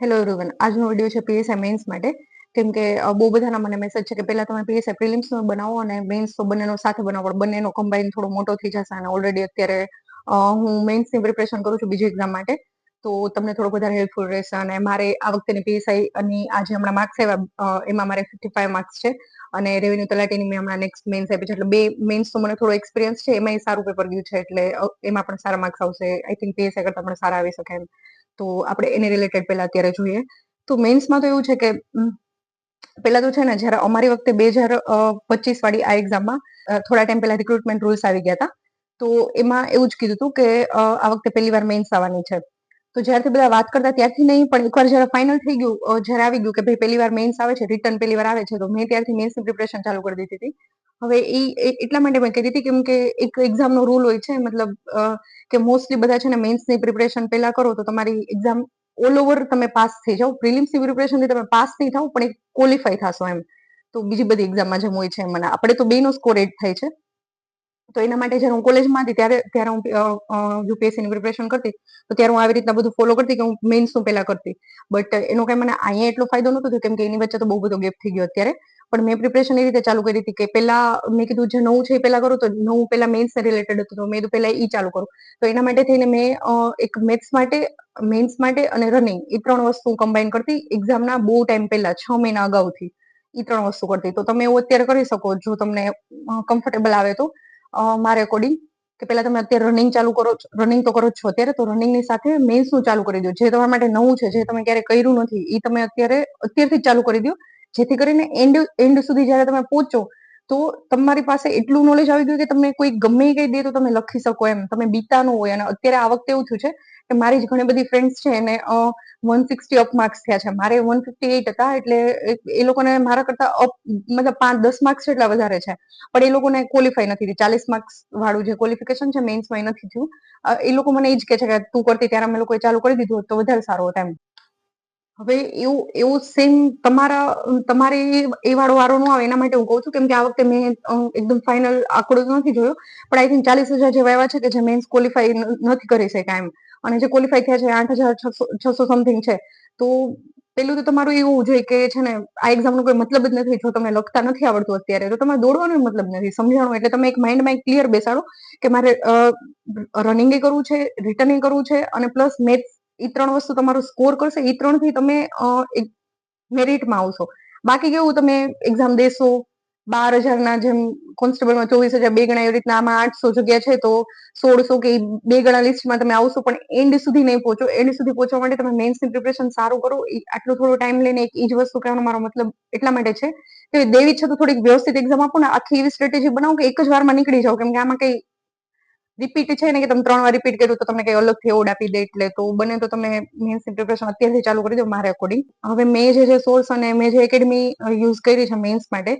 Hello everyone આજનો video છે PSI mains માટે. કેમ કે બહુ બધાના મને મેસેજ છે કે પહેલા તમે પ્રિલિમ્સ નો બનાવો અને મેન્સ તો બંનેનો સાથે બનાવો. પણ બંનેનો કમ્બાઈન થોડો મોટો થઈ જશે અને ઓલરેડી અત્યારે હું મેન્સની પ્રિપરેશન કરું છું બીજી એક્ઝામ માટે. તો તમને થોડો વધારે હેલ્પફુલ રહેશે અને મારે આ વખતેની પીએસઆઈ અને આજે હમણાં માર્ક્સ આવ્યા એમાં મારે ફિફ્ટી ફાઈવ માર્ક્સ છે. અને રેવન્યુ તલાટીની મેં હમણાં નેક્સ્ટ મેન્સ આપી છે. એટલે બે મેન્સ તો મને થોડો એક્સપિરિયન્સ છે એમાં સારું પેપર ગયું છે. એટલે એમાં પણ સારા માર્ક્સ આવશે. આઈ થિંક પીએસઆઈ કરતા પણ સારા આવી શકે એમ. તો આપણે એને રિલેટેડ પહેલા અત્યારે જોઈએ. તો મેન્સમાં તો એવું છે કે પહેલા તો છે ને જ્યારે અમારી વખતે બે હજાર પચીસ વાળી આ એક્ઝામમાં થોડા ટાઈમ પહેલા રિક્રુટમેન્ટ રૂલ્સ આવી ગયા હતા. તો એમાં એવું જ કીધું હતું કે આ વખતે પહેલી વાર મેન્સ આવવાની છે. તો જ્યારથી બધા વાત કરતા ત્યારથી નહીં, પણ એકવાર જ્યારે ફાઇનલ થઈ ગયું જ્યારે આવી ગયું કે ભાઈ પહેલી વાર મેન્સ આવે છે રિટર્ન પહેલી વાર આવે છે, તો મેં ત્યારથી મેન્સની પ્રિપરેશન ચાલુ કરી દીધી હતી. હવે એ એટલા માટે મેં કરી હતી કેમ કે એક એક્ઝામનો રૂલ હોય છે, મતલબ કે મોસ્ટલી બધા છે ને મેન્સની પ્રિપરેશન પહેલા કરો તો તમારી એક્ઝામ ઓલ ઓવર તમે પાસ થઈ જાઓ. પ્રિલિમ્સની પ્રિપરેશનથી તમે પાસ નહીં થાવ પણ એક ક્વોલિફાય થશો એમ. તો બીજી બધી એક્ઝામમાં જેમ હોય છે મને આપણે તો બેનો સ્કોર એડ થાય છે. તો એના માટે જ્યારે હું કોલેજમાં હતી ત્યારે ત્યારે હું યુપીએસસી ની પ્રિપરેશન કરતી. તો ત્યારે હું આવી રીતના બધું ફોલો કરતી કે હું મેન્સનું પહેલા કરતી. બટ એનો કઈ મને અહીંયા એટલો ફાયદો નહોતો થયો, કેમ કે એની વચ્ચે તો બહુ બધો ગેપ થઈ ગયો અત્યારે. પણ મેં પ્રિપરેશન એ રીતે ચાલુ કરી હતી કે પહેલા મેં કીધું જે નવું છે એ પહેલા કરું તો નવું પહેલા મેન્સ રિલેટેડ હતું તો મેં તો પહેલા એ ચાલુ કરું. તો એના માટે થઈને મેં એક મેથ્સ માટે મેન્સ માટે અને રનિંગ એ ત્રણ વસ્તુ કમ્બાઈન કરતી. એક્ઝામના બહુ ટાઈમ પહેલા, છ મહિના અગાઉથી એ ત્રણ વસ્તુ કરતી. તો તમે એવું અત્યારે કરી શકો, જો તમને કમ્ફર્ટેબલ આવે તો. મારે અકોર્ડિંગ કે પહેલા તમે અત્યારે રનિંગ ચાલુ કરો રનિંગ તો કરો છો અત્યારે, તો રનિંગની સાથે મેન્સનું ચાલુ કરી દો. જે તમારા માટે નવું છે, જે તમે ક્યારે કર્યું નથી એ તમે અત્યારે, અત્યારથી ચાલુ કરી દો. જેથી કરીને એન્ડ એન્ડ સુધી જ્યારે તમે પહોંચો, તો તમારી પાસે એટલું નોલેજ આવી ગયું કે તમને કોઈ ગમે કઈ દે તો તમે લખી શકો એમ. તમે બીતા ન હોય અને અત્યારે આ વખતે એવું થયું છે કે મારી જ ઘણી બધી ફ્રેન્ડ્સ છે એને વન સિક્સટી અપ માર્ક્સ થયા છે. મારે વન ફિફ્ટી એઇટ હતા એટલે એ- લોકોને મારા કરતા અપ મતલબ પાંચ, દસ માર્ક્સ જેટલા વધારે છે. પણ એ લોકોને ક્વોલિફાય નથી થયું. ચાલીસ માર્ક્સ વાળું જે ક્વોલિફિકેશન છે મેન્સમાં એ નથી થયું. એ લોકો મને એ જ કે છે કે તું કરતી ત્યારે અમે લોકોએ ચાલુ કરી દીધું તો વધારે સારું હોત એમ. હવે એવું એવું સેમ તમારા, તમારે એ વાળો વારો ન આવે એના માટે હું કહું છું, કેમ કે આ વખતે મેં એકદમ ફાઇનલ આંકડો નથી જોયો, પણ આઈ થિંક ચાલીસ હજાર જેવા એવા છે કે જે મેન્સ ક્વોલિફાઈ નથી કરી શક્યા એમ. અને જે ક્વોલિફાઈ થયા છે આઠ હજાર છસો છસો સમથિંગ છે. તો પેલું તો તમારું એવું જોઈએ કે છે ને, આ એક્ઝામનો કોઈ મતલબ જ નથી, જો તમને લખતા નથી આવડતું અત્યારે, તો તમારે દોડવાનો મતલબ નથી, સમજાણું? એટલે તમે એક માઇન્ડમાં ક્લિયર બેસાડો કે મારે રનિંગ કરવું છે રિટર્નિંગ કરવું છે, અને પ્લસ મેથ્સ એ ત્રણ વસ્તુ તમારો સ્કોર કરશે એ ત્રણથી તમે મેરિટમાં આવશો. બાકી કેવું તમે એક્ઝામ દેશો, બાર હજારના જેમ કોન્સ્ટેબલમાં ચોવીસ હજાર બે ગણા એવી રીતના આમાં આઠસો જગ્યા છે, તો સોળસો કે બે ગણા લિસ્ટમાં તમે આવશો, પણ એન્ડ સુધી નહીં પહોંચો. એન્ડ સુધી પહોંચવા માટે તમે મેન્સની પ્રિપરેશન સારું કરો. આટલો થોડો ટાઈમ લઈને એક જ વસ્તુ કહેવાનો મારો મતલબ એટલા માટે છે. કે દેવી છે તો થોડીક વ્યવસ્થિત એક્ઝામ આપો ને, આખી એવી સ્ટ્રેટેજી બનાવો કે એક જ વારમાં નીકળી જાઓ. કેમ કે આમાં કઈ રિપીટ છે ને કે તમે ત્રણ વાર રિપીટ કર્યું તો તમને કઈ અલગથી એવોર્ડ આપી દે એટલે તો બને તો તમે મેન્સ પ્રિપરેશન અત્યારથી ચાલુ કરી દો મારે અકોર્ડિંગ હવે મેં જે જે સોર્સ અને મેં જે એકેડમી યુઝ કરી છે મેન્સ માટે,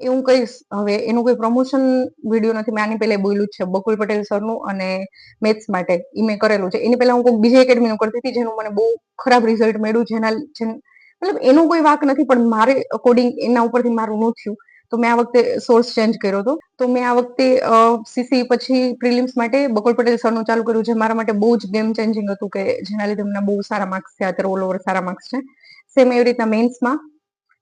એ હું કહીશ. હવે એનું કોઈ પ્રમોશન વીડિયો નથી. મેં આની પહેલા બોલ્યું છે. બકુલ પટેલ સરનું અને મેથ્સ માટે એ મેં કરેલું છે. એની પહેલા હું કોઈ બીજી એકેડમીનું કરતી હતી જેનું મને બહુ ખરાબ રિઝલ્ટ મળ્યું જેના મતલબ એનો કોઈ વાક નથી, પણ મારે અકોર્ડિંગ એના ઉપરથી મારું ન થયું. તો મેં આ વખતે સોર્સ ચેન્જ કર્યો હતો. તો મેં આ વખતે સીસી પછી પ્રિલિમ્સ માટે બકુલ પટેલ સરનું ચાલુ કર્યું, જે મારા માટે બહુ જ ગેમ ચેન્જિંગ હતું કે જેના લીધે મને બહુ સારા માર્ક્સ છે અત્યારે ઓલ ઓવર સારા માર્ક્સ છે. સેમ એવી રીતના મેન્સમાં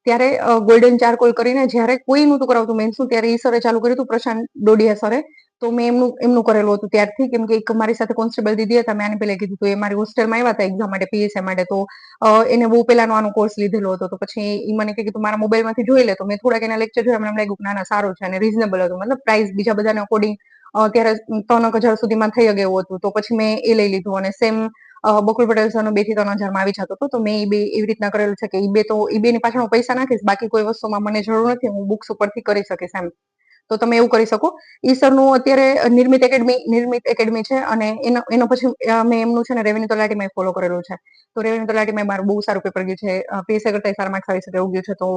ત્યારે ગોલ્ડન ચારકોલ કરીને જ્યારે કોઈ નહોતું કરાવતું મેન્સનું ત્યારે ઈ સરે ચાલુ કર્યું હતું, પ્રશાંત ડોડિયા સરે તો મેં એમનું એમનું કરેલું હતું ત્યારથી, કેમ કે એક મારી સાથે કોન્સ્ટેબલ દીદી હતા, મેં આને પહેલા કીધું હતું, એ મારી હોસ્ટેલમાં આવ્યા હતા એક્ઝામ માટે પીએસઆઈ માટે, તો એને બહુ પહેલાનો આનો કોર્સ લીધેલો હતો, તો પછી એ મને કે તું મારા મોબાઈલમાંથી જોઈ લે, તો મેં થોડાક એના લેક્ચર જોયા, મને લાગ્યું ના સારું છે, અને રીઝનેબલ હતું, મતલબ પ્રાઇસ બીજા બધાને અકોર્ડિંગ ત્યારે ત્રણ હજાર સુધીમાં થઈ ગયું હતું, તો પછી મેં એ લઈ લીધું, અને સેમ બકુલ પટેલ સરનો બેથી ત્રણ હજારમાં આવી જતો હતો, તો મેં એ બે એવી રીતના કરેલું છે કે ઈ બે તો એ બે ની પાછળ હું પૈસા નાખીશ, બાકી કોઈ વસ્તુમાં મને જરૂર નથી, હું બુક્સ ઉપરથી કરી શકીશ એમ. તો તમે એવું કરી શકો. ઈ સરનું અત્યારે નિર્મિત એકેડમી નિર્મિત એકેડમી છે અને એનો એનો પછી મેં એમનું છે ને રેવન્યુ તલાટીમાં ફોલો કરેલું છે. તો રેવન્યુ તલાટીમાં મારું બહુ સારું પેપર ગયું છે. પીએસએ કરતા સારા માર્ક્સ આવી શકે એવું ગયું છે. તો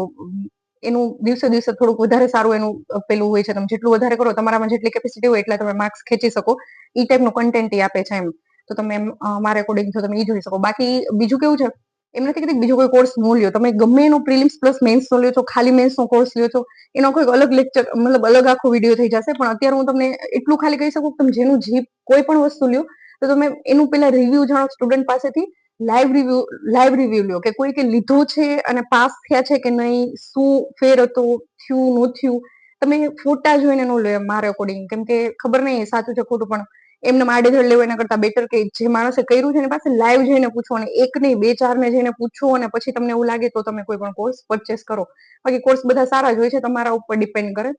એનું દિવસે દિવસે થોડુંક વધારે સારું એનું પેલું હોય છે. તમે જેટલું વધારે કરો, તમારામાં જેટલી કેપેસિટી હોય એટલા તમે માર્ક્સ ખેંચી શકો. એ ટાઈપનું કન્ટેન્ટ આપે છે એમ. તો તમે મારા એકોર્ડિંગ તો તમે એ જોઈ શકો. બાકી બીજું કેવું છે? એમ નથી કે બીજો કોઈ કોર્સ ન લ્યો. તમે ગમે એનો પ્રિલિમ્સ પ્લસ મેન્સ નો લ્યો છો, ખાલી મેન્સ નો કોર્સ લ્યો છો, એનો કોઈ અલગ લેક્ચર મતલબ અલગ આખો વીડિયો થઈ જશે. પણ અત્યારે હું તમને એટલું ખાલી કહી શકું કે તમે જેનું જે કોઈ પણ વસ્તુ લ્યો, તો તમે એનું પેલા રિવ્યુ જાણો સ્ટુડન્ટ પાસેથી. લાઈવ રિવ્યુ લાઈવ રિવ્યુ લ્યો. કે કોઈ કે લીધો છે અને પાસ થયા છે કે નહીં, શું ફેર હતો, થયું, ન થયું. તમે ફોટા જોઈને ન લો મારે અકોર્ડિંગ કેમ કે ખબર નહીં, સાચું છે ખોટું પણ. એમને આડેધડ લેવું એના કરતા બેટર કે જે માણસે કર્યું છે એની પાસે લાઈવ જઈને પૂછો અને એક નહીં, બે ચાર ને જઈને પૂછો અને પછી તમને એવું લાગે તો તમે કોઈ પણ કોર્સ પરચેસ કરો. બાકી કોર્સ બધા સારા જ હોય છે, તમારા ઉપર ડિપેન્ડ કરે.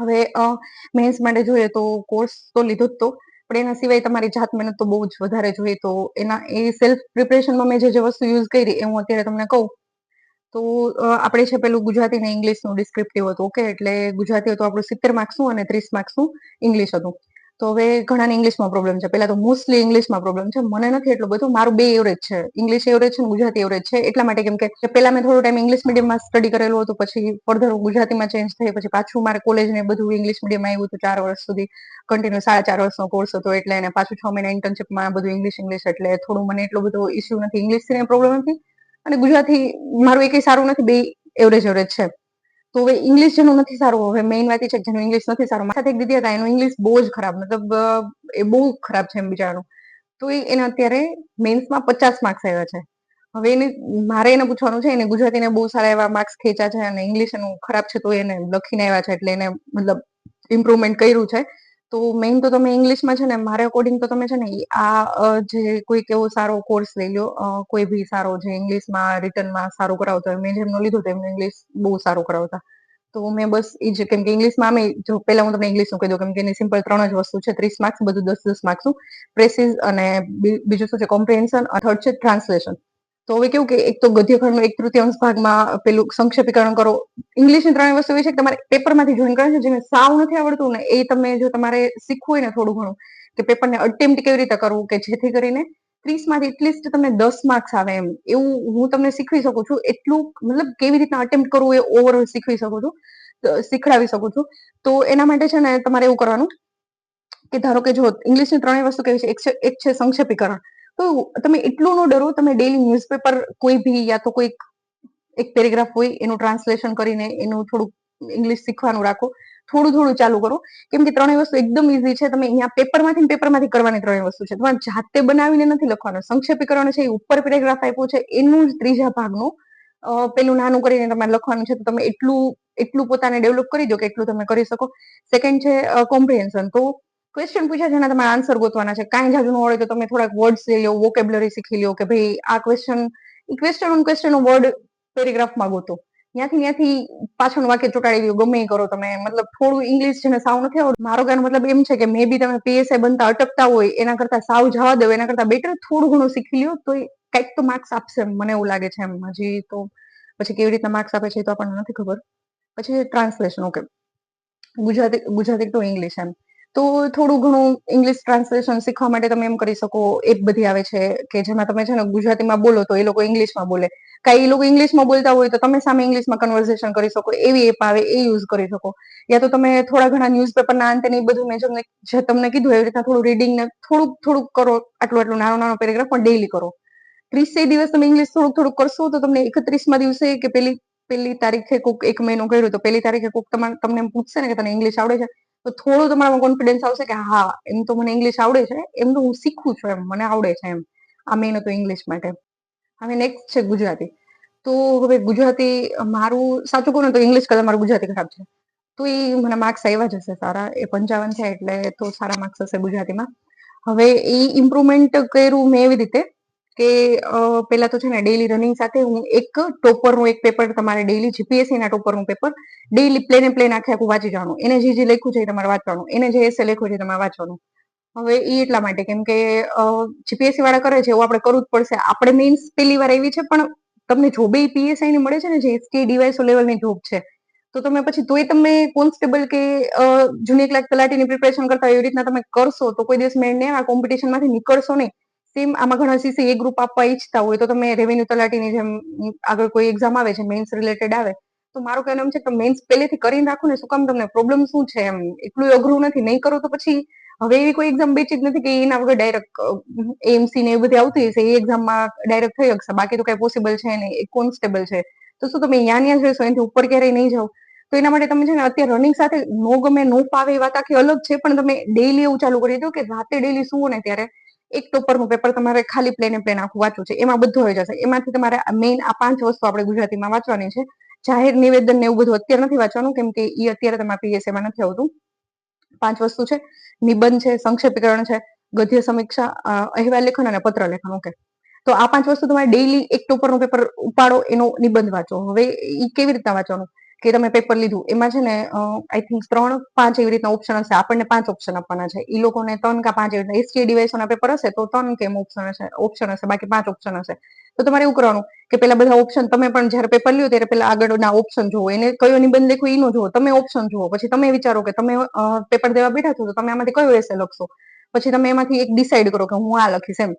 હવે મેન્સ માટે જોઈએ તો કોર્સ તો લીધો જ તો, પણ એના સિવાય તમારી જાત મહેનત તો બહુ જ વધારે જોઈએ તો એના, એ સેલ્ફ પ્રિપરેશનમાં મેં જે જે વસ્તુ યુઝ કરી એ હું અત્યારે તમને કહું. તો આપણે છે પેલું ગુજરાતી ને ઇંગ્લિશનું ડિસ્ક્રિપ્ટિવ હતું ઓકે એટલે ગુજરાતી હતું આપણું સિત્તેર માર્ક્સનું અને ત્રીસ માર્ક્સનું ઇંગ્લિશ હતું. તો હવે ઘણાને ઇંગ્લિશમાં પ્રોબ્લેમ છે. પહેલા તો મોસ્ટલી ઇંગ્લિશમાં પ્રોબ્લેમ છે. મને નથી એટલું બધું. મારું બે એવરેજ છે. ઇંગ્લિશ એવરેજ છે ગુજરાતી એવરેજ છે. એટલા માટે કેમ કે પહેલા મેં થોડો ટાઈમ ઇંગ્લિશ મીડિયમમાં સ્ટડી કરેલું હતું. પછી ફર્ધર ગુજરાતીમાં ચેન્જ થઈ. પછી પાછું મારે કોલેજ ને બધું ઇંગ્લિશ મીડિયમમાં આવ્યું હતું ચાર વર્ષ સુધી. કન્ટિન્યુ સાડા ચાર વર્ષનો કોર્સ હતો. એટલે એને પાછું છ મહિના ઇન્ટર્નશિપમાં બધું ઇંગ્લિશ ઇંગ્લિશ એટલે થોડું મને એટલો બધો ઇસ્યુ નથી. ઇંગ્લિશથી પ્રોબ્લેમ નથી. અને ગુજરાતી મારું એકઈ સારું નથી. બે એવરેજ એવરેજ છે. તો હવે ઇંગ્લિશ જેનું નથી સારું, હવે મેઇન વાત એ છે જેનું ઇંગ્લિશ નથી સારું, મારી સાથે એક દીદી હતા, એનું ઇંગ્લિશ બહુ જ ખરાબ, મતલબ એ બહુ ખરાબ છે એમ બિચારાનું. તો એને અત્યારે મેન્સમાં પચાસ માર્ક્સ આવ્યા છે. હવે એને, મારે એને પૂછવાનું છે, એને ગુજરાતીને બહુ સારા એવા માર્ક્સ ખેંચ્યા છે અને ઇંગ્લિશ એનું ખરાબ છે તો એને લખીને આવ્યા છે એટલે એને, મતલબ ઇમ્પ્રુવમેન્ટ કર્યું છે. તો મેઇન તો તમે ઇંગ્લિશમાં છે ને, મારે અકોર્ડિંગ તો તમે છે ને આ જે કોઈક એવો સારો કોર્સ લઈ લો કોઈ બી સારો જે ઇંગ્લિશમાં રિટર્નમાં સારું કરાવતો હોય, મેં જેમનો લીધું તો ઇંગ્લિશ બહુ સારું કરાવતા. તો મેં બસ એ જ, કેમ કે ઇંગ્લિશમાં અમે, જો પહેલા હું તમને ઇંગ્લિશનું કહી દઉં, કેમ કે એની સિમ્પલ ત્રણ જ વસ્તુ છે, ત્રીસ માર્ક્સ બધું દસ દસ માર્ક્સનું પ્રેસિસ અને બીજું શું છે કોમ્પ્રિહેન્શન થર્ડ છે ટ્રાન્સલેશન તો હવે કેવું કે એક તો ગદ્યખંડનું એક તૃતીયાંશ ભાગમાં પેલું સંક્ષેપીકરણ કરો. ઇંગ્લિશની ત્રણેય વસ્તુ એ છે કે તમારે પેપરમાંથી જોઈન કરે છે, જેને સાવ નથી આવડતું ને એ તમે જો તમારે શીખવું હોય ને થોડું ઘણું, કે પેપરને અટેમ્પ્ટ કેવી રીતે કરવું કે જેથી કરીને ત્રીસમાંથી એટલીસ્ટ તમને દસ માર્ક્સ આવે એમ. એવું હું તમને શીખવી શકું છું. એટલું મતલબ કેવી રીતના અટેમ્પ્ટ કરવું એ ઓવરઓલ શીખવી શકું છું શીખડાવી શકું છું. તો એના માટે છે ને તમારે એવું કરવાનું કે ધારો કે જો ઇંગ્લિશની ત્રણેય વસ્તુ કેવી છે, એક છે સંક્ષેપીકરણ. તો તમે એટલું ન ડરો તમે ડેલી ન્યૂઝપેપર કોઈ ભી યા તો કોઈક એક પેરેગ્રાફ હોય, એનું ટ્રાન્સલેશન કરીને એનું થોડુંક ઇંગ્લિશ શીખવાનું રાખો. થોડું થોડું ચાલુ કરો. કેમ કે ત્રણેય વસ્તુ એકદમ ઈઝી છે. તમે અહીંયા પેપરમાંથી પેપરમાંથી કરવાની ત્રણેય વસ્તુ છે. તમારે જાતે બનાવીને નથી લખવાનું. સંક્ષેપીકરણ છે એ ઉપર પેરેગ્રાફ આપ્યો છે. એનું જ ત્રીજા ભાગનું પેલું નાનું કરીને તમારે લખવાનું છે. તો તમે એટલું એટલું પોતાને ડેવલપ કરી દો કે એટલું તમે કરી શકો. સેકન્ડ છે કોમ્પ્રિહેન્શન તો ક્વેશ્ચન પૂછ્યા જેના તમારે આન્સર ગોતવાના છે. કાંઈ જાજુ ન હોય તો તમે થોડાક વર્ડ્સ લઈ લો વોકેબ્લરી શીખી લો કે ભાઈ આ ક્વેશ્ચન એ ક્વેશ્ચન ઓન ક્વેશ્ચન વર્ડ પેરેગ્રાફમાં ગોતો. ત્યાંથી ત્યાંથી પાછળનું વાક્ય ચોટાડી દો, ગમે કરો તમે. મતલબ થોડું ઇંગ્લિશ જેને સાવ નથી આવડતું, મારો કહેવાનો મતલબ એમ છે કે મે બી તમે પીએસઆઈ બનતા અટકતા હોય, એના કરતા સાવ જવા દો, એના કરતા બેટર થોડું ઘણું શીખી લ્યો તો કંઈક તો માર્ક્સ આપશે મને એવું લાગે છે એમ. હજી તો પછી કેવી રીતના માર્ક્સ આપે છે તો આપણને નથી ખબર. પછી translation okay Gujarati Gujarati to English એમ. તો થોડું ઘણું ઇંગ્લિશ ટ્રાન્સલેશન શીખવા માટે તમે એમ કરી શકો એપ બધી આવે છે કે જેમાં તમે છે ને ગુજરાતીમાં બોલો તો એ લોકો ઇંગ્લિશમાં બોલે. કાંઈ એ લોકો ઇંગ્લિશમાં બોલતા હોય તો તમે સામે ઇંગ્લિશમાં કન્વર્ઝેશન કરી શકો, એવી એપ આવે એ યુઝ કરી શકો. યા તો તમે થોડા ઘણા ન્યૂઝપેપરના અંતે એ બધું મેં જેમને, જે તમને કીધું એવી રીતના થોડું રીડિંગ ને થોડુંક થોડુંક કરો, આટલું આટલું, નાનો નાનો પેરેગ્રાફ પણ ડેઈલી કરો. ત્રીસે દિવસ તમે ઇંગ્લિશ થોડુંક થોડુંક કરશો તો તમને એકત્રીસમાં દિવસે કે પેલી પેલી તારીખે કોક એક મહિનો કર્યું તો પેલી તારીખે તમારે તમને પૂછશે ને કે તને ઇંગ્લિશ આવડે છે તો થોડું તમારામાં કોન્ફિડન્સ આવશે કે હા, એમ તો મને ઇંગ્લિશ આવડે છે, એમ તો હું શીખું છું એમ, મને આવડે છે એમ. આ મેન હતો ઇંગ્લિશ માટે. હવે નેક્સ્ટ છે ગુજરાતી. તો હવે ગુજરાતી મારું, સાચું કહું ને તો ઇંગ્લિશ કદાચ મારું ગુજરાતી ખરાબ છે. તો એ મને માર્ક્સ આવ્યા જ હશે સારા, એ પંચાવન છે એટલે તો સારા માર્ક્સ હશે ગુજરાતીમાં. હવે એ ઇમ્પ્રુવમેન્ટ કર્યું મેં એવી રીતે કે પેલા તો છે ને ડેલી રનિંગ સાથે હું એક ટોપરનું એક પેપર તમારે ડેલી જીપીએસસી ના ટોપરનું પેપર ડેલી પ્લેને પ્લેન આખે આખું વાંચી જવાનું. એને જે જે લખ્યું છે તમારે વાંચવાનું. એને જે એસે લખ્યું છે તમારે વાંચવાનું. હવે એ એટલા માટે કેમ કે જીપીએસસી વાળા કરે છે, એવું આપણે કરવું જ પડશે. આપણે મીન્સ પેલી વાર એવી છે, પણ તમને જોબે પીએસઆઈ ની મળે છે ને, જે એસટી ડીવાયસો લેવલની જોબ છે. તો તમે પછી તોય તમે કોન્સ્ટેબલ કે જુનિયર ક્લાર્ક તલાટીની પ્રિપેરેશન કરતા એવી રીતના તમે કરશો તો કોઈ દિવસ મેં આ કોમ્પિટિશનમાંથી નીકળશો નહીં. સેમ આમાં ઘણા સીસી એ ગ્રુપ આપવા ઈચ્છતા હોય તો તમે રેવન્યુ તલાટીની જેમ આગળ કોઈ એક્ઝામ આવે છે મેન્સ રિલેટેડ આવે, તો મારું કહેવાનું છે કે મેન્સ પહેલેથી કરીને રાખો ને, શું કામ તમને પ્રોબ્લેમ શું છે એમ, એટલું અઘરું નથી, નહીં કરો તો પછી હવે એવી કોઈ એક્ઝામ બેચી જ નથી કે એના વગર ડાયરેક્ટ એમસી ને એ બધી આવતી હશે, એ એક્ઝામમાં ડાયરેક્ટ થઈ શકશે, બાકી તો કઈ પોસિબલ છે નહીં, એ કોન્સ્ટેબલ છે. તો શું તમે ત્યાં ત્યાં જ એનાથી ઉપર ક્યારેય નહીં જાઓ? તો એના માટે તમે છે ને અત્યારે રનિંગ સાથે નો ગમે, નો પાવે એ વાત આખી અલગ છે, પણ તમે ડેઈલી એવું ચાલુ કરી દો કે રાતે ડેઈલી સુવો ને ત્યારે એક ટોપરનું પેપર તમારે ખાલી પ્લેન પ્લેન આખું વાંચવું છે. એમાં બધું આવી જશે. એમાંથી તમારે મેઇન આ પાંચ વસ્તુ આપણે ગુજરાતીમાં વાંચવાની છે. જાહેર નિવેદન ને એવું બધું અત્યારે નથી વાંચવાનું, કેમ કે એ અત્યારે તમારા પીએસએમાં નથી આવતું. પાંચ વસ્તુ છે. નિબંધ છે, સંક્ષેપીકરણ છે, ગદ્ય સમીક્ષા અહેવાલ લેખન અને પત્ર લેખન. ઓકે. તો આ પાંચ વસ્તુ તમારે ડેઈલી એક ટોપરનું પેપર ઉપાડો, એનો નિબંધ વાંચો. હવે એ કેવી રીતના વાંચવાનું? કે તમે પેપર લીધું, એમાં છે ને આઈ થિંક ત્રણ, પાંચ એવી રીતના ઓપ્શન હશે. આપણને પાંચ ઓપ્શન આપવાના છે. એ લોકોને ત્રણ કા પાંચ એવી રીતના એસટી ડિવાઇસોના પેપર હશે, તો ત્રણ કેમ ઓપ્શન હશે ઓપ્શન હશે, બાકી પાંચ ઓપ્શન હશે. તો તમારે એવું કરવાનું કે પેલા બધા ઓપ્શન તમે પણ જ્યારે પેપર લ્યો ત્યારે પેલા આગળના ઓપ્શન જુઓ. એને કયો નિબંધ લખો એનો જુઓ. તમે ઓપ્શન જુઓ. પછી તમે વિચારો કે તમે પેપર દેવા બેઠા છો તો તમે આમાંથી કયો એસે લખશો? પછી તમે એમાંથી એક ડિસાઈડ કરો કે હું આ લખીશ એમ.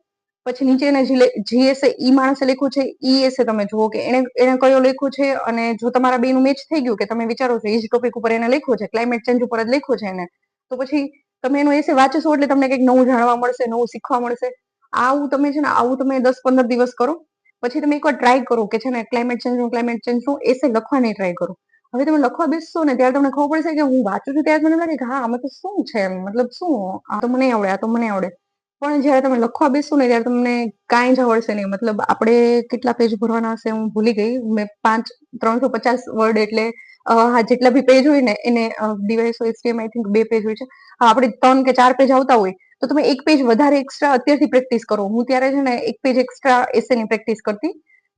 પછી નીચેના જે એસે ઈ માણસે લખ્યું છે, ઈ એસે તમે જુઓ કે એને એને કયો લખ્યું છે અને જો તમારા બેનું મેચ થઈ ગયું કે તમે વિચારો છો એ જ ટોપિક ઉપર એને લખ્યું છે ક્લાઇમેટ ચેન્જ ઉપર જ લખ્યું છે એને, તો પછી તમે એનો એસે વાંચશો એટલે તમને કંઈક નવું જાણવા મળશે, નવું શીખવા મળશે. આવું તમે છે ને, આવું તમે દસ પંદર દિવસ કરો, પછી તમે એકવાર ટ્રાય કરો કે છે ને ક્લાઇમેટ ચેન્જનું ક્લાઇમેટ ચેન્જનું એસે લખવાની ટ્રાય કરો. હવે તમે લખવા બેસશો ને, ત્યારે તમને ખબર પડશે કે હું વાંચું છું, ત્યારે મને લાગે કે હા, આમાં તો શું છે મતલબ શું? આ તો મને આવડે, આ તો મને આવડે. પણ જ્યારે તમે લખવા બેસો ને ત્યારે તમને કાંઈ જ આવડશે નહીં. મતલબ આપણે કેટલા પેજ ભરવાના હશે હું ભૂલી ગઈ. મેં પાંચ, ત્રણસો પચાસ વર્ડ એટલે હા, જેટલા બી પેજ હોય ને, એને ડિવાઇસ હોય એસટીએમ આઈ થિંક બે પેજ હોય છે. હા આપણે ત્રણ કે ચાર પેજ આવતા હોય, તો તમે એક પેજ વધારે એક્સ્ટ્રા અત્યારથી પ્રેક્ટિસ કરો. હું ત્યારે છે ને એક પેજ એક્સ્ટ્રા એસેની પ્રેક્ટિસ કરતી.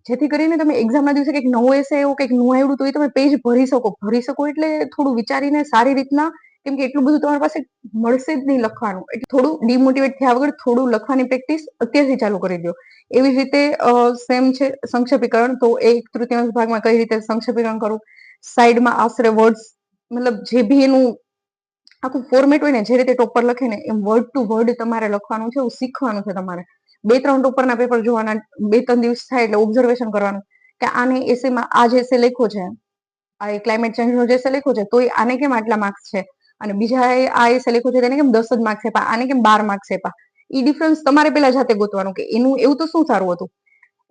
જેથી કરીને તમે એક્ઝામના દિવસે કંઈક નવો એસે એવું કંઈકનું આવડ્યું તો તમે પેજ ભરી શકો. ભરી શકો એટલે થોડું વિચારીને સારી રીતના કેમ કે એટલું બધું તમારી પાસે મળશે જ નહીં લખવાનું. એટલે થોડું ડિમોટિવેટ થયા વગર થોડું લખવાની પ્રેક્ટિસ અત્યારથી ચાલુ કરી દો. એવી જ રીતે સેમ છે સંક્ષેપીકરણ. તો એક તૃતીયાંશ ભાગમાં કઈ રીતે સંક્ષેપીકરણ કરવું? સાઈડમાં આશરે વર્ડ્સ મતલબ જે બી એનું આખું ફોર્મેટ હોય ને, જે રીતે ટોપર લખે ને, એમ વર્ડ ટુ વર્ડ તમારે લખવાનું છે, એવું શીખવાનું છે તમારે. બે ત્રણ ટોપરના પેપર જોવાના, બે ત્રણ દિવસ થાય એટલે ઓબ્ઝર્વેશન કરવાનું કે આને એસેમાં આ જે એસે લખ્યો છે, આ ક્લાઇમેટ ચેન્જનો જે એસે લખ્યો છે, તો આને કેમ આટલા માર્ક્સ છે? અને બીજા આ એસે લખ્યો છે તેને કેમ દસ જ માર્ક્સ આપ્યા? આને કેમ બાર માર્ક્સ આપ્યા? એ ડિફરન્સ તમારે પેલા જાતે ગોતવાનું કે એનું, એવું તો શું સારું હતું?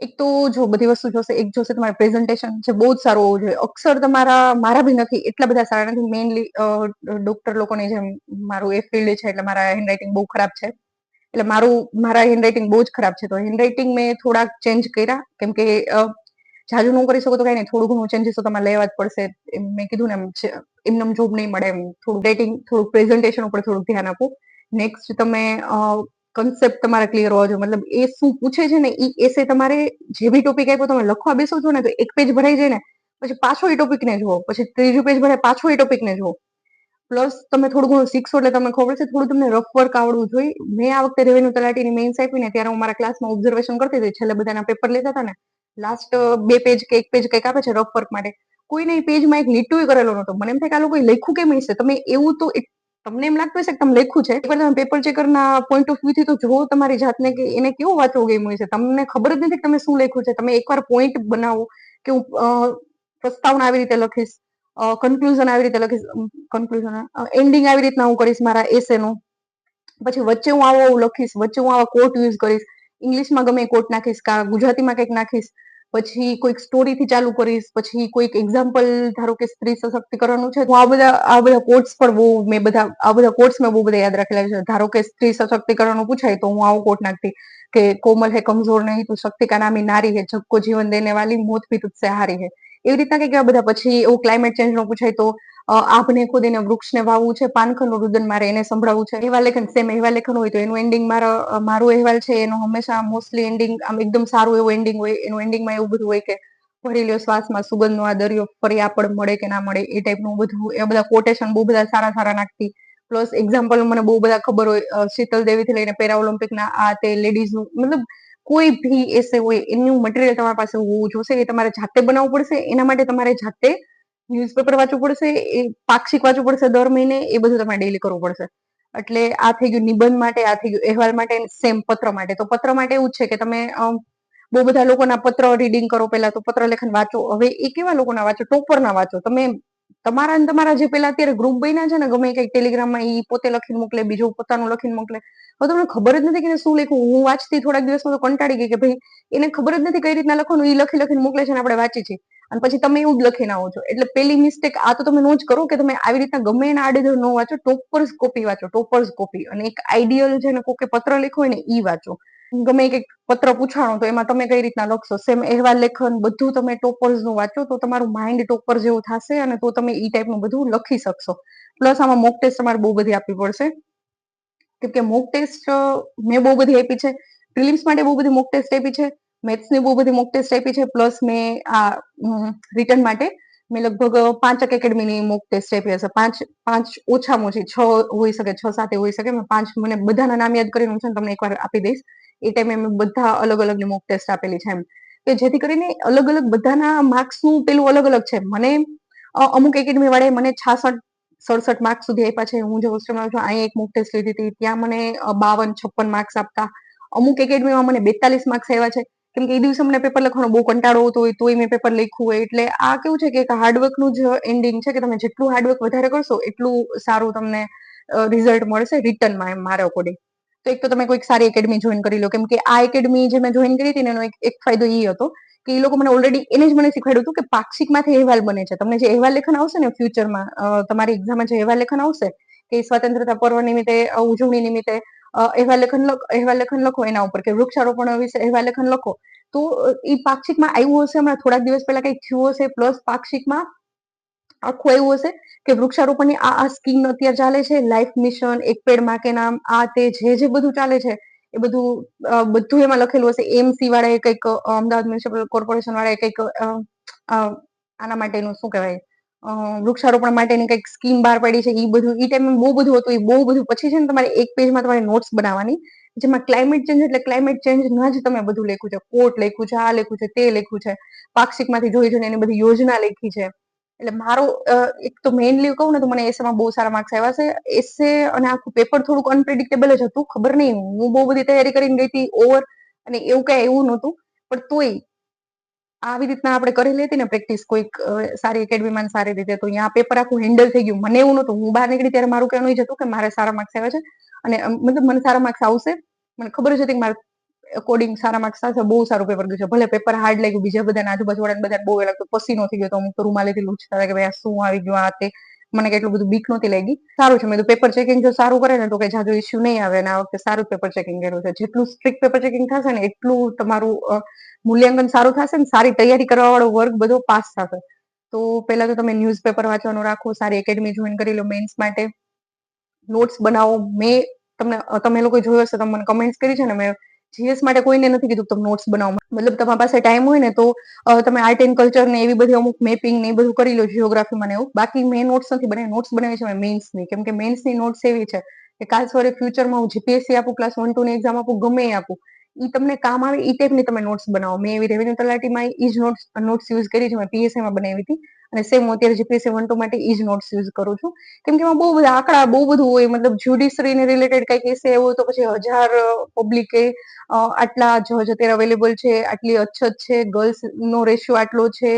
એક તો જો બધી વસ્તુ જોશે, એક જોશે તમારે પ્રેઝન્ટેશન છે, બહુ જ સારું હોવું જોઈએ. અક્ષર તમારા, મારા બી નથી, એટલા બધા સારા નથી. મેઇનલી ડોક્ટર લોકોની જેમ મારું એ ફિલ્ડ છે, એટલે મારા હેન્ડરાઇટિંગ બહુ ખરાબ છે. એટલે મારું, મારા હેન્ડરાઇટિંગ બહુ જ ખરાબ છે. તો હેન્ડરાઇટિંગ મેં થોડાક ચેન્જ કર્યા, કેમ કે જાજુ ન કરી શકો તો કઈ નહીં. થોડું ઘણું ચેન્જીસ તો તમારે લેવા જ પડશે. મેં કીધું ને એમ એમને જોબ નહીં મળે એમ. થોડું ડેટિંગ થોડું પ્રેઝન્ટેશન ઉપર થોડુંક ધ્યાન આપો. નેક્સ્ટ તમે કન્સેપ્ટ તમારા ક્લિયર હોવા જોઈએ. મતલબ એ શું પૂછે છે ને એ એસે તમારે જે બી ટોપિક આપ્યો તમે લખવા બેસો છો ને, તો એક પેજ ભરાઈ જાય ને, પછી પાછો એ ટોપિકને જુઓ. પછી ત્રીજું પેજ ભરાય, પાછો એ ટોપિકને જુઓ. પ્લસ તમે થોડું ઘણું શીખશો એટલે તમને ખબર છે, થોડું તમને રફ વર્ક આવડવું જોઈએ. મેં આ વખતે રેવન્યુ તલાટીની મેઇન્સ આપી ને, ત્યારે હું મારા ક્લાસમાં ઓબ્ઝર્વેશન કરતી હતી. છેલ્લે બધાના પેપર લેતા હતા ને લાસ્ટ બે પેજ કે એક પેજ કંઈક આપે છે રફ વર્ક માટે. કોઈને પેજમાં એક લીટું કરેલો નતો મને એમ થાય કે આ લોકો લખ્યું કેમ હશે? તમે એવું તો તમને એમ લાગતું હશે કે તમે લખ્યું છે. એકવાર તમે પેપર ચેકરના પોઈન્ટ ઓફ વ્યૂથી તો જુઓ તમારી જાતને કે એને કેવું વાંચવું ગમ્યું છે તમને ખબર જ નથી કે તમે શું લખ્યું છે? તમે એકવાર પોઈન્ટ બનાવો કે હું પ્રસ્તાવના આવી રીતે લખીશ કન્ક્લુઝન આવી રીતે લખીશ કન્ક્લુઝન એન્ડિંગ આવી રીતના હું કરીશ મારા એસેનું પછી વચ્ચે હું આવો લખીશ, વચ્ચે હું આવા કોટ યુઝ કરીશ. ઇંગ્લિશમાં ગમે કોટ નાખીશ કા ગુજરાતીમાં કંઈક નાખીશ, પછી કોઈક સ્ટોરીથી ચાલુ કરીશ, પછી કોઈક એક્ઝામ્પલ ધારો કે સ્ત્રી સશક્તિકરણનું છે હું આ બધા આ બધા કોર્ટ્સ પણ બહુ મેં બધા, આ બધા કોર્ટ્સ મેં બહુ બધા યાદ રાખેલા છે. ધારો કે સ્ત્રી સશક્તિકરણનું પૂછાય, તો હું આવો કોટ નાખતી કે કોમલ હે કમજોર નહીં, તું શક્તિ કા નામી નારી હે જગ જીવન દેને વાલી મોત ભી તુજસે હારી હે. એવી રીતના કે કેવા બધા પછી એવું ક્લાઇમેટ ચેન્જનું પૂછાય તો આભને ખોદીને વૃક્ષને વાવવું છે, પાનખરનું રુદન મારે એને સંભળાવવું છે. એવા લેખન સેમ એવા લેખન હોય તો એનું એન્ડિંગ મારા મારો અહેવાલ છે, એનો હંમેશા મોસ્ટલી એન્ડિંગ આમ એકદમ સારું એવું એન્ડિંગ હોય, એનું એન્ડિંગમાં એવું બધું હોય કે ભરી લ્યો શ્વાસમાં સુગંધનો આ દરિયો, ફરી આપણ મળે કે ના મળે, એ ટાઈપનું બધું એ બધા કોટેશન બહુ બધા સારા સારા નાખતી. પ્લસ એક્ઝામ્પલ મને બહુ બધા ખબર હોય શીતલ દેવીથી લઈને પેરા ઓલિમ્પિકના આ તે લેડીઝનું મતલબ કોઈ ભી એસે હોય એનું મટીરિયલ તમારી પાસે હોવું જોશે, એ તમારે જાતે બનાવવું પડશે, એના માટે તમારે જાતે ન્યૂઝપેપર વાંચવું પડશે, એ પાક્ષિક વાંચવું પડશે દર મહિને, એ બધું તમારે ડેલી કરવું પડશે. એટલે આ થઈ ગયું નિબંધ માટે, આ થઈ ગયું અહેવાલ માટે સેમ પત્ર માટે. તો પત્ર માટે એવું છે કે તમે બહુ બધા લોકોના પત્ર રીડિંગ કરો પહેલા તો પત્ર લેખન વાંચો. હવે એ કેવા લોકોના વાંચો? ટોપરના વાંચો. તમે તમારા ને તમારા જે પેલા અત્યારે ગ્રુપ બન્યા છે ને, ગમે કઈ ટેલિગ્રામમાં ઈ પોતે લખીને મોકલે, બીજો પોતાનું લખીને મોકલે. હવે તમને ખબર જ નથી કે શું લખવું હું વાંચતી થોડાક દિવસમાં તો કંટાળી ગઈ કે ભાઈ, એને ખબર જ નથી કઈ રીતના લખવાનું એ લખી લખીને મોકલે છે ને આપણે વાંચી છીએ અને પછી તમે એવું જ લખીને આવો છો. એટલે પેલી મિસ્ટેક આ તો તમે નો જ કરો કે તમે આવી રીતના ગમે એના આડેધડ નો વાંચો, ટોપર્સ કોપી વાંચો, ટોપર્સ કોપી અને એક આઈડિયલ છે ને કોકે પત્ર લખ્યો હોય ને, ઈ વાંચો. ગમે એક પત્ર પૂછાણો તો એમાં તમે કઈ રીતના લખશો? સેમ અહેવાલ લેખન બધું તમે ટોપર્સનું વાંચો તો તમારું માઇન્ડ ટોપર જેવું થશે અને તો તમે ઈ ટાઈપનું બધું લખી શકશો. પ્લસ આમાં મોક ટેસ્ટ તમારે બહુ બધી આપવી પડશે. કેમ કે મોક ટેસ્ટ મેં બહુ બધી આપી છે. પ્રિલિમ્સ માટે બહુ બધી મોક ટેસ્ટ આપી છે. મેથ્સની બહુ બધી મોક ટેસ્ટ આપી છે. પ્લસ મેં આ રિટર્ન માટે મેં લગભગ પાંચ એકેડમીની મોક ટેસ્ટ આપી હશે. પાંચ પાંચ ઓછામાં ઓછી છ હોઈ શકે, છ સાથે હોઈ શકે. મેં પાંચ મને બધાના નામ યાદ કરીને હું છે તમને એકવાર આપી દઈશ. એ ટાઈમે મેં બધા અલગ અલગ મોક ટેસ્ટ આપેલી છે એમ. કે જેથી કરીને અલગ અલગ બધાના માર્ક્સનું પેલું અલગ અલગ છે. મને અમુક એકેડમી વાળે મને છાસઠ, સડસઠ માર્ક્સ સુધી આપ્યા છે. હું જે હોસ્ટેલમાં છું અહીંયા એક મોક ટેસ્ટ લીધી હતી. ત્યાં મને બાવન, છપ્પન માર્ક્સ આપતા. અમુક એકેડમીમાં મને બેતાલીસ માર્ક્સ આવ્યા છે. કેમ કે એ દિવસે મને પેપર લખવાનો બહુ કંટાળો આવતો હોય, તોય મેં પેપર લખ્યું હોય. એટલે આ કેવું છે કે એક હાર્ડવર્કનું જ એન્ડિંગ છે કે તમે જેટલું હાર્ડવર્ક વધારે કરશો, એટલું સારું તમને રિઝલ્ટ મળશે રિટર્નમાં એમ, મારા અકોર્ડિંગ તો એક તો તમે કોઈક સારી એકેડમી જોઈન કરી લો. કેમ કે આ એકેડમી જે મેં જોઈન કરી હતી એનો એક ફાયદો એ હતો કે એ લોકો મને ઓલરેડી એને જ મને શીખવાડ્યું હતું કે પાક્ષિકમાંથી અહેવાલ બને છે. તમને જે અહેવાલ લેખન આવશે ને ફ્યુચરમાં તમારી એક્ઝામમાં જે અહેવાલ લેખન આવશે કે સ્વતંત્રતા પર્વ નિમિત્તે ઉજવણી નિમિત્તે અહેવાલ લેખન અહેવાલ લેખન લખો એના ઉપર કે વૃક્ષારોપણ વિશે અહેવાલ લેખન લખો. તો એ પાક્ષિકમાં આવ્યું હશે હમણાં થોડાક દિવસ પહેલા કંઈક થયું હશે, પ્લસ પાક્ષિકમાં આખું એવું હશે કે વૃક્ષારોપણની આ આ સ્કીમ અત્યારે ચાલે છે લાઈફ મિશન એક પેડમાં કે નામ, આ તે જે જે બધું ચાલે છે, એ બધું બધું એમાં લખેલું હશે. એમસી વાળાએ કંઈક અમદાવાદ મ્યુનિસિપલ કોર્પોરેશન વાળાએ કંઈક આના માટેનું શું કહેવાય? વૃક્ષારોપણ માટેની કંઈક સ્કીમ બહાર પડી છે. એ બધું એ ટાઈમે બહુ બધું હતું. એ બહુ બધું પછી છે ને તમારે એક પેજમાં તમારે નોટ્સ બનાવવાની, જેમાં ક્લાઇમેટ ચેન્જ એટલે ક્લાઇમેટ ચેન્જ ના જ તમે બધું લખ્યું છે. કોટ લખ્યું છે, આ લખ્યું છે, તે લખ્યું છે, પાક્ષિકમાંથી જોઈ જોઈને એની બધી યોજના લખી છે. એટલે મારો એક તો મેઇનલી કહું ને તો મને એસેમાં બહુ સારા માર્ક્સ આવ્યા છે. એસે અને આખું પેપર થોડુંક અનપ્રિડિક્ટેબલ જ હતું, ખબર નહીં. હું બહુ બધી તૈયારી કરીને ગઈ હતી ઓવર અને એવું કઈ એવું નહોતું. પણ તોય આવી રીતના આપણે કરી લેતી ને પ્રેક્ટિસ કોઈક સારી એકેડમીમાં સારી રીતે, તો અહીંયા પેપર આખું હેન્ડલ થઈ ગયું. મને એવું નહોતું. હું બહાર નીકળી ત્યારે મારું કહેવાનું જ હતું કે મારે સારા માર્ક્સ આવ્યા છે. અને મતલબ મને સારા માર્ક્સ આવશે. મને ખબર જ હતી કે મારે કોડિંગ સારા માર્ક્સ સાથે બહુ સારું પેપર ગયું છે. ભલે પેપર હાર્ડ લાગ્યું, બીજા બધા આજુબાજુ વાળા બધા બહુ લાગતું પસીનો થઈ ગયો તો અમુક તો રૂમાલેથી લૂછતા હતા કે ભાઈ શું આવી ગયું, આ તે. મને કેટલું બધું બીક નહોતી લાગી. સારું છે, મેં તો પેપર ચેકિંગ જો સારું કરે ને તો કઈ જાજો ઇસ્યુ નહીં આવે. ને આ વખતે સારું પેપર ચેકિંગ કર્યું છે. જેટલું સ્ટ્રિક્ટ પેપર ચેકિંગ થશે ને, એટલું તમારું મૂલ્યાંકન સારું થશે ને, સારી તૈયારી કરવા વાળો વર્ગ બધો પાસ થશે. તો પહેલા તો તમે ન્યૂઝપેપર વાંચવાનું રાખો, સારી એકેડમી જોઈન કરી લો મેન્સ માટે. નોટ્સ બનાવો. મેં તમને, તમે લોકો જોયું હશે, તમે મને કમેન્ટ્સ કરી છે ને, મેં જીએસ માટે કોઈને નથી કીધું તમે નોટ્સ બનાવો. મતલબ તમારી પાસે ટાઈમ હોય ને તો તમે આર્ટ એન્ડ કલ્ચર ને એવી બધી અમુક મેપિંગ ને એ બધું કરી લો જીઓગ્રાફી મને એવું. બાકી મેં નોટ્સ નથી બનાવી. નોટ્સ બનાવી છે મેન્સની કેમ કે મેન્સની નોટ્સ એવી છે કે કાલ સવારે ફ્યુચરમાં હું જીપીએસસી આપું ક્લાસ વન ટુ ની એક્ઝામ આપું, ગમે આપું. ઈ તમને કામ આવે એ ટાઈપની તમે નોટ્સ બનાવો. મેં એવી રેવન્યુ તલાટીમાં એ જ નોટ્સ નોટ્સ યુઝ કરી છે. મેં પીએસઆઈમાં બનાવી હતી. અને સેમ હું અત્યારે જીપીએસસી વન ટુ માટે ઈ જ નોટ્સ યુઝ કરું છું. કેમ કે એમાં બહુ બધા આંકડા, બહુ બધું હોય, મતલબ જ્યુડિશરીને રિલેટેડ કંઈક એસે એવું તો પછી હજાર પબ્લિકે આટલા જજ અત્યારે અવેલેબલ છે, આટલી અછત છે ગર્લ્સ નો રેશિયો આટલો છે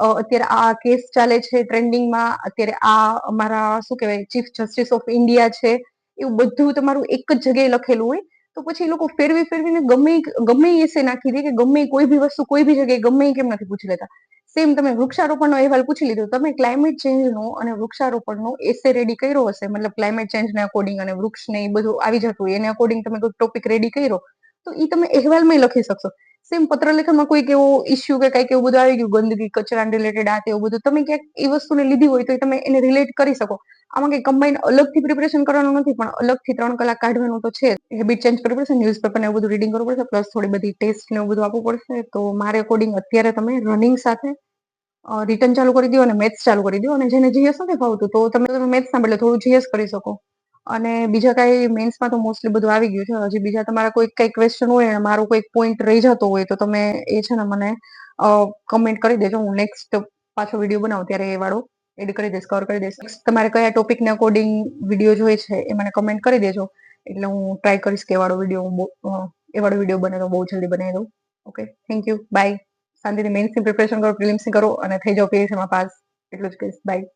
અત્યારે આ કેસ ચાલે છે ટ્રેન્ડિંગમાં અત્યારે આ અમારા શું કહેવાય ચીફ જસ્ટિસ ઓફ ઇન્ડિયા છે, એવું બધું તમારું એક જ જગ્યાએ લખેલું હોય, તો પછી એ લોકો ફેરવી ફેરવીને ગમે ગમે એસે નાખી દે કે ગમે કોઈ બી વસ્તુ કોઈ બી જગ્યાએ ગમે કેમ નથી પૂછી લેતા. સેમ તમે વૃક્ષારોપણનો અહેવાલ પૂછી લીધો. તમે ક્લાઇમેટ ચેન્જનો અને વૃક્ષારોપણનો એસે રેડી કર્યો હશે? મતલબ ક્લાઇમેટ ચેન્જને અકોર્ડિંગ અને વૃક્ષને એ બધું આવી જતું એને અકોર્ડિંગ તમે કોઈ ટોપિક રેડી કર્યો? તો એ તમે અહેવાલમાં લખી શકશો. સેમ પત્ર લેખનમાં કોઈક એવો ઇસ્યુ કે કંઈક એવું બધું આવી ગયું, ગંદકી, કચરા રિલેટેડ આ તેવું બધું, તમે ક્યાંક એ વસ્તુને લીધી હોય તો તમે એને રિલેટ કરી શકો. આમાં કઈ કમ્બાઈન અલગથી પ્રિપેરેશન કરવાનું નથી, પણ અલગથી ત્રણ કલાક કાઢવાનું તો છે હેબિટ ચેન્જ પ્રિપેરેશન પડશે ન્યૂઝપેપર ને એવું બધું રીડિંગ કરવું પડશે પ્લસ થોડી બધી ટેસ્ટ ને એવું બધું આપવું પડશે. તો મારે અકોર્ડિંગ અત્યારે તમે રનિંગ સાથે રિટર્ન ચાલુ કરી દો અને મેથ્સ ચાલુ કરી દો અને જેને જીએસ નથી ફાવતું, તો તમે તમે મેથ્સ ના બદલે થોડું જીએસ કરી શકો. અને બીજા કઈ મેન્સમાં તો મોસ્ટલી બધું આવી ગયું છે. હજી બીજા તમારા કોઈ કઈ ક્વેશ્ચન હોય અને મારો કોઈ પોઈન્ટ રહી જતો હોય તો તમે એ છે ને મને કમેન્ટ કરી દેજો. હું નેક્સ્ટ પાછો વીડિયો બનાવું ત્યારે એ વાળો એડ કરી દઈશ કવર કરી દઈશ. તમારે કયા ટોપિકને અકોર્ડિંગ વીડિયો જોઈએ છે એ મને કમેન્ટ કરી દેજો. એટલે હું ટ્રાય કરીશ કે એવાળો વાળો વીડિયો હું એ વાળો વીડિયો બને તો બહુ જલ્દી બનાવી દઉં. ઓકે થેન્ક યુ બાય શાંતિથી મેન્સની પ્રિપરેશન કરો પ્રિલિમ્સની કરો અને થઈ જાઓ પીએસએમાં પાસ. એટલું જ કહીશ. બાય